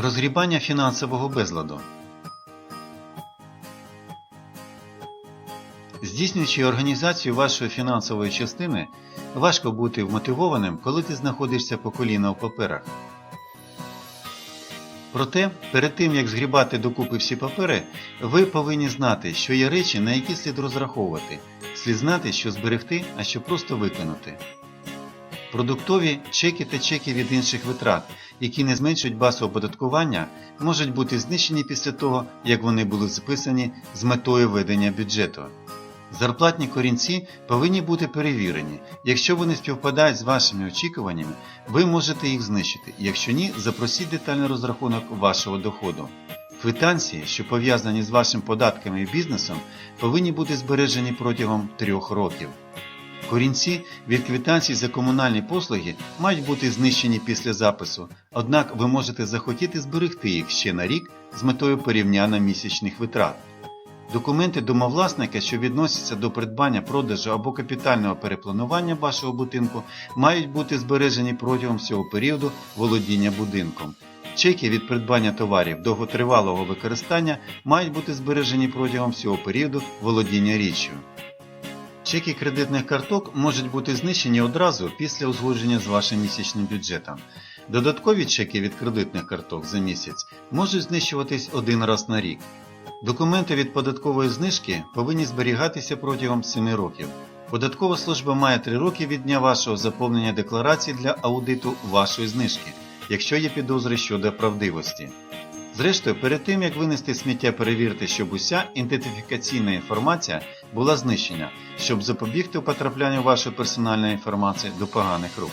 Розгрібання фінансового безладу. Здійснюючи організацію вашої фінансової частини, важко бути вмотивованим, коли ти знаходишся по коліна в паперах. Проте, перед тим як згрібати докупи всі папери, ви повинні знати, що є речі, на які слід розраховувати, слід знати, що зберегти, а що просто викинути. Продуктові чеки та чеки від інших витрат, які не зменшують базу оподаткування, можуть бути знищені після того, як вони були записані з метою ведення бюджету. Зарплатні корінці повинні бути перевірені. Якщо вони співпадають з вашими очікуваннями, ви можете їх знищити. Якщо ні, запросіть детальний розрахунок вашого доходу. Квитанції, що пов'язані з вашими податками і бізнесом, повинні бути збережені протягом трьох років. Корінці від квитанцій за комунальні послуги мають бути знищені після запису, однак ви можете захотіти зберегти їх ще на рік з метою порівняння місячних витрат. Документи домовласника, що відносяться до придбання, продажу або капітального перепланування вашого будинку, мають бути збережені протягом всього періоду володіння будинком. Чеки від придбання товарів довготривалого використання мають бути збережені протягом всього періоду володіння річчю. Чеки кредитних карток можуть бути знищені одразу після узгодження з вашим місячним бюджетом. Додаткові чеки від кредитних карток за місяць можуть знищуватись один раз на рік. Документи від податкової знижки повинні зберігатися протягом 7 років. Податкова служба має 3 роки від дня вашого заповнення декларації для аудиту вашої знижки, якщо є підозри щодо правдивості. Зрештою, перед тим як винести сміття, перевірте, щоб уся ідентифікаційна інформація була знищена, щоб запобігти потраплянню вашої персональної інформації до поганих рук.